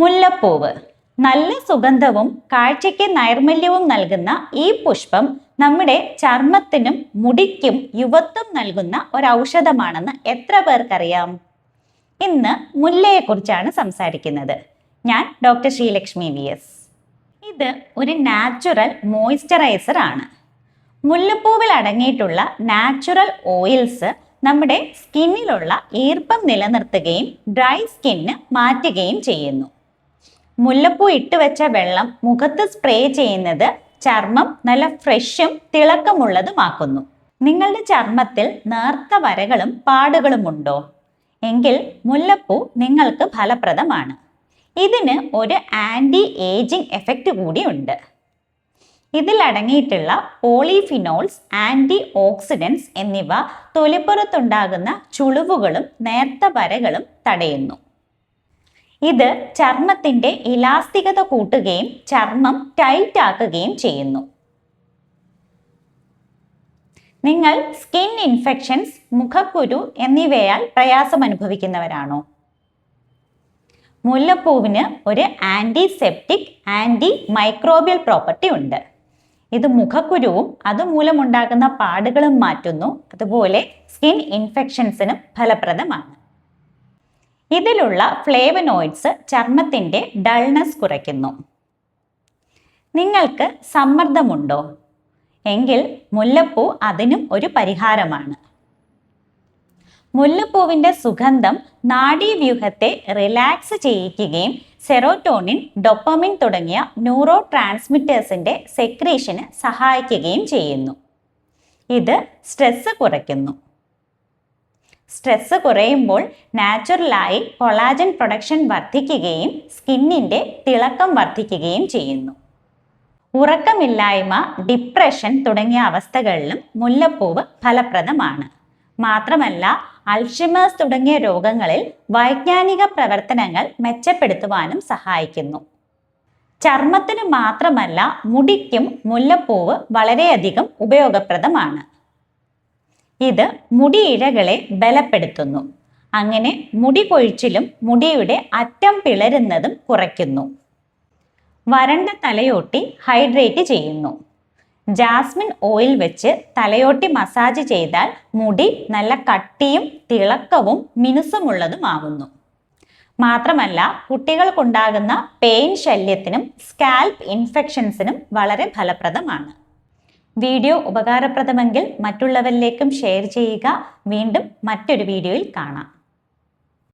മുല്ലപ്പൂവ്. നല്ല സുഗന്ധവും കാഴ്ചയ്ക്ക് നൈർമല്യവും നൽകുന്ന ഈ പുഷ്പം നമ്മുടെ ചർമ്മത്തിനും മുടിക്കും യുവത്വം നൽകുന്ന ഒരു ഔഷധമാണെന്ന് എത്ര പേർക്കറിയാം? ഇന്ന് മുല്ലയെക്കുറിച്ചാണ് സംസാരിക്കുന്നത്. ഞാൻ ഡോക്ടർ ശ്രീലക്ഷ്മി വി എസ്. ഇത് ഒരു നാച്ചുറൽ മോയ്സ്ചറൈസർ ആണ്. മുല്ലപ്പൂവിൽ അടങ്ങിയിട്ടുള്ള നാച്ചുറൽ ഓയിൽസ് നമ്മുടെ സ്കിന്നിലുള്ള ഈർപ്പം നിലനിർത്തുകയും ഡ്രൈ സ്കിന്ന് മാറ്റുകയും ചെയ്യുന്നു. മുല്ലപ്പൂ ഇട്ട് വെച്ച വെള്ളം മുഖത്ത് സ്പ്രേ ചെയ്യുന്നത് ചർമ്മം നല്ല ഫ്രഷും തിളക്കമുള്ളതുമാക്കുന്നു. നിങ്ങളുടെ ചർമ്മത്തിൽ നേർത്ത വരകളും പാടുകളും ഉണ്ടോ? എങ്കിൽ മുല്ലപ്പൂ നിങ്ങൾക്ക് ഫലപ്രദമാണ്. ഇതിന് ഒരു ആന്റി ഏജിംഗ് എഫക്റ്റ് കൂടിയുണ്ട് ഇതിൽ അടങ്ങിയിട്ടുള്ള പോളിഫിനോൾസ് ആന്റി ഓക്സിഡൻസ് എന്നിവ തൊലിപ്പുറത്തുണ്ടാകുന്ന ചുളിവുകളും നേർത്ത വരകളും തടയുന്നു. ഇത് ചർമ്മത്തിന്റെ ഇലാസ്തികത കൂട്ടുകയും ചർമ്മം ടൈറ്റ് ആക്കുകയും ചെയ്യുന്നു. നിങ്ങൾ സ്കിൻ ഇൻഫെക്ഷൻസ് മുഖക്കുരു എന്നിവയാൽ പ്രയാസം അനുഭവിക്കുന്നവരാണോ? മുല്ലപ്പൂവിന് ഒരു ആന്റിസെപ്റ്റിക് ആന്റി മൈക്രോബിയൽ പ്രോപ്പർട്ടി ഉണ്ട്. ഇത് മുഖക്കുരുവും അതുമൂലമുണ്ടാകുന്ന പാടുകളും മാറ്റുന്നു. അതുപോലെ സ്കിൻ ഇൻഫെക്ഷൻസിനും ഫലപ്രദമാണ്. ഇതിലുള്ള ഫ്ലേവനോയിഡ്സ് ചർമ്മത്തിന്റെ ഡൾനെസ് കുറയ്ക്കുന്നു. നിങ്ങൾക്ക് സമ്മർദ്ദമുണ്ടോ? എങ്കിൽ മുല്ലപ്പൂ അതിനും ഒരു പരിഹാരമാണ്. മുല്ലപ്പൂവിന്റെ സുഗന്ധം നാഡീവ്യൂഹത്തെ റിലാക്സ് ചെയ്യിക്കുകയും സെറോട്ടോണിൻ ഡൊപ്പമിൻ തുടങ്ങിയ ന്യൂറോ ട്രാൻസ്മിറ്റേഴ്സിന്റെ സെക്രീഷന് സഹായിക്കുകയും ചെയ്യുന്നു. ഇത് സ്ട്രെസ് കുറയ്ക്കുന്നു. സ്ട്രെസ് കുറയുമ്പോൾ നാച്ചുറലായി കൊളാജൻ പ്രൊഡക്ഷൻ വർദ്ധിക്കുകയും സ്കിന്നിന്റെ തിളക്കം വർദ്ധിക്കുകയും ചെയ്യുന്നു. ഉറക്കമില്ലായ്മ ഡിപ്രഷൻ തുടങ്ങിയ അവസ്ഥകളിലും മുല്ലപ്പൂവ് ഫലപ്രദമാണ്. മാത്രമല്ല അൾഷിമേഴ്സ് തുടങ്ങിയ രോഗങ്ങളിൽ വൈജ്ഞാനിക പ്രവർത്തനങ്ങൾ മെച്ചപ്പെടുത്തുവാനും സഹായിക്കുന്നു. ചർമ്മത്തിന് മാത്രമല്ല മുടിക്കും മുല്ലപ്പൂവ് വളരെയധികം ഉപയോഗപ്രദമാണ്. ഇത് മുടിയിഴകളെ ബലപ്പെടുത്തുന്നു. അങ്ങനെ മുടി കൊഴിച്ചിലും മുടിയുടെ അറ്റം പിളരുന്നതും കുറയ്ക്കുന്നു. വരണ്ട തലയോട്ടി ഹൈഡ്രേറ്റ് ചെയ്യുന്നു. ജാസ്മിൻ ഓയിൽ വെച്ച് തലയോട്ടി മസാജ് ചെയ്താൽ മുടി നല്ല കട്ടിയും തിളക്കവും മിനുസമുള്ളതുമാകുന്നു. മാത്രമല്ല കുട്ടികൾക്കുണ്ടാകുന്ന പെയിൻ ശല്യത്തിനും സ്കാൽപ്പ് ഇൻഫെക്ഷൻസിനും വളരെ ഫലപ്രദമാണ്. വീഡിയോ ഉപകാരപ്രദമെങ്കിൽ മറ്റുള്ളവരിലേക്കും ഷെയർ ചെയ്യുക. വീണ്ടും മറ്റൊരു വീഡിയോയിൽ കാണാം.